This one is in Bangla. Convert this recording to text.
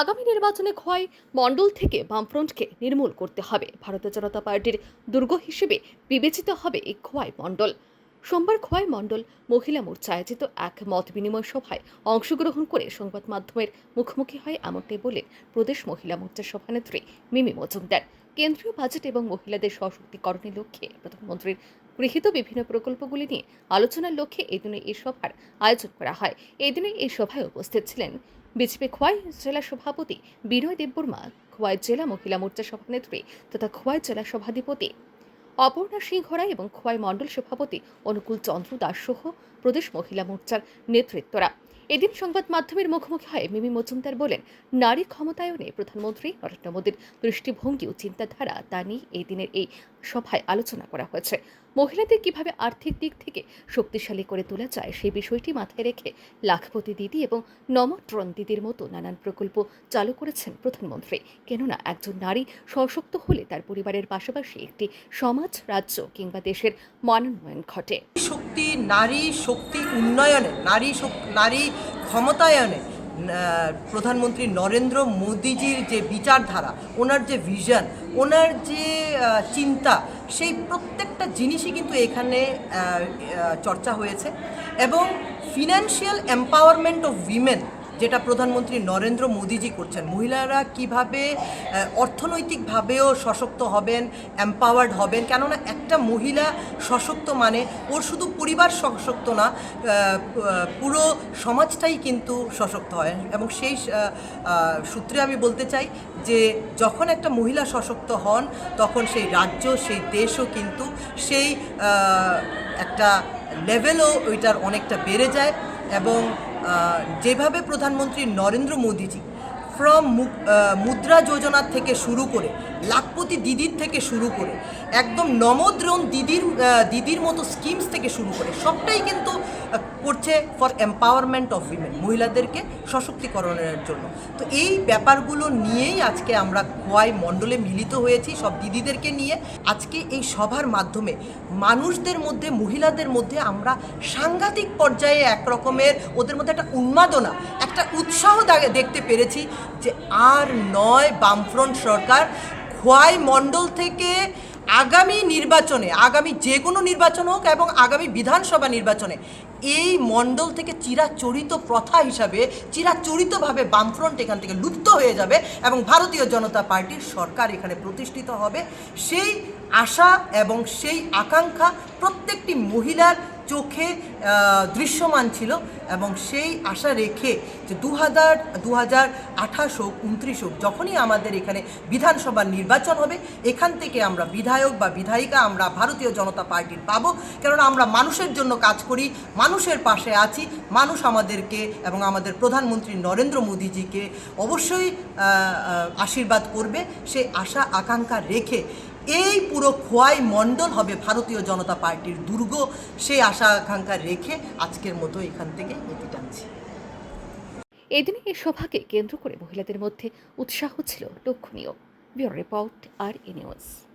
আগামী নির্বাচনে খোয়াই মণ্ডল থেকে বামফ্রন্টকে নির্মূল করতে হবে। ভারতীয় জনতা পার্টির দুর্গ হিসেবে বিবেচিত হবে এই খোয়াই মণ্ডল। সোমবার খোয়াই মণ্ডল মহিলা মোর্চা আয়োজিত এক মত বিনিময় সভায় অংশগ্রহণ করে সংবাদ মাধ্যমের মুখোমুখি হয় এমনটাই বলেন প্রদেশ মহিলা মোর্চার সভানেত্রী মিমি মজুমদার। কেন্দ্রীয় বাজেট এবং মহিলাদের সশক্তিকরণের লক্ষ্যে প্রধানমন্ত্রীর গৃহীত বিভিন্ন প্রকল্পগুলি নিয়ে আলোচনার লক্ষ্যে এই দিনে এই সভার আয়োজন করা হয়। এই দিনে এই সভায় উপস্থিত ছিলেন বিজেপি খোয়াই জেলা সভাপতি বিনয় দেববর্মা, খোয়াই জেলা মহিলা মোর্চা সভানেত্রী তথা খোয়াই জেলা সভাধিপতি অপর্ণা সিংহ এবং খোয়াই মণ্ডল সভাপতি অনুকূল চন্দ্র দাস সহ প্রদেশ মহিলা মোর্চার নেতৃত্বরা। এদিন সংবাদ মাধ্যমের মুখোমুখি হয়ে মিমি মজুমদার বলেন, নারী ক্ষমতায়নে প্রধানমন্ত্রী নরেন্দ্র মোদীর দৃষ্টিভঙ্গি ও চিন্তাধারা তা নিয়ে এই দিনের এই সভায় আলোচনা করা হয়েছে। মহিলাদের কীভাবে আর্থিক দিক থেকে শক্তিশালী করে তোলা যায় সেই বিষয়টি মাথায় রেখে লাখপতি দিদি এবং নমট্রন দিদির মতো নানান প্রকল্প চালু করেছেন প্রধানমন্ত্রী। কেননা, একজন নারী সশক্ত হলে তার পরিবারের পাশাপাশি একটি সমাজ, রাজ্য কিংবা দেশের মানোন্নয়ন ঘটে। নারী শক্তি উন্নয়নে, নারী নারী ক্ষমতায়নে প্রধানমন্ত্রী নরেন্দ্র মোদীজির যে বিচারধারা, ওনার যে ভিশন ওনার যে চিন্তা, সেই প্রত্যেকটা জিনিসই কিন্তু এখানে চর্চা হয়েছে। এবং ফিনান্সিয়াল এম্পাওয়ারমেন্ট অফ উইমেন যেটা প্রধানমন্ত্রী নরেন্দ্র মোদীজি করছেন, মহিলারা কীভাবে অর্থনৈতিকভাবেও সশক্ত হবেন এম্পাওয়ার্ড হবেন, কেননা একটা মহিলা সশক্ত মানে ওর শুধু পরিবার সশক্ত না পুরো সমাজটাই কিন্তু সশক্ত হয়। এবং সেই সূত্রে আমি বলতে চাই যে যখন একটা মহিলা সশক্ত হন, তখন সেই রাজ্য, সেই দেশও কিন্তু সেই একটা লেভেলও ওইটার অনেকটা বেড়ে যায়। এবং যেভাবে প্রধানমন্ত্রী নরেন্দ্র মোদীজি ফ্রম মুদ্রা যোজনার থেকে শুরু করে, লাখপতি দিদির থেকে শুরু করে, একদম নমদ্রণ দিদির দিদির মতো স্কিমস থেকে শুরু করে, সবটাই কিন্তু করছে ফর এম্পাওয়ারমেন্ট অফ উইমেন মহিলাদেরকে সশক্তিকরণের জন্য। তো এই ব্যাপারগুলো নিয়েই আজকে আমরা খোয়াই মণ্ডলে মিলিত হয়েছি সব দিদিদেরকে নিয়ে। আজকে এই সভার মাধ্যমে মানুষদের মধ্যে, মহিলাদের মধ্যে আমরা সাংঘাতিক পর্যায়ে এক রকমের ওদের মধ্যে একটা উন্মাদনা, একটা উৎসাহ দেখতে পেরেছি যে আর নয় বামফ্রন্ট সরকার খোয়াই মণ্ডল থেকে আগামী নির্বাচনে, আগামী যে কোনো নির্বাচন হোক এবং আগামী বিধানসভা নির্বাচনে এই মণ্ডল থেকে চিরাচরিত প্রথা হিসাবে, চিরাচরিতভাবে বামফ্রন্ট এখান থেকে লুপ্ত হয়ে যাবে এবং ভারতীয় জনতা পার্টির সরকার এখানে প্রতিষ্ঠিত হবে। সেই আশা এবং সেই আকাঙ্ক্ষা প্রত্যেকটি মহিলার চোখে দৃশ্যমান ছিল এবং সেই আশা রেখে যে দু হাজার দু হাজার আঠাশ হোক, উনত্রিশ হোক, যখনই আমাদের এখানে বিধানসভা নির্বাচন হবে, এখান থেকে আমরা বিধায়ক বা বিধায়িকা, আমরা ভারতীয় জনতা পার্টির পাবো। কেননা আমরা মানুষের জন্য কাজ করি, মানুষের পাশে আছি, মানুষ আমাদেরকে এবং আমাদের প্রধানমন্ত্রী নরেন্দ্র মোদীজিকে অবশ্যই আশীর্বাদ করবে। সেই আশা, আকাঙ্ক্ষা রেখে এই পুরো খোয়াই মণ্ডল হবে ভারতীয় জনতা পার্টির দুর্গ। সেই আশা আকাঙ্ক্ষা রেখে আজকের মতো এখান থেকে এটি টানছি। এদিন এই সভাকে কেন্দ্র করে মহিলাদের মধ্যে উৎসাহ ছিল লক্ষণীয়। ব্যুরো রিপোর্ট আর ইনিউজ নিউজ।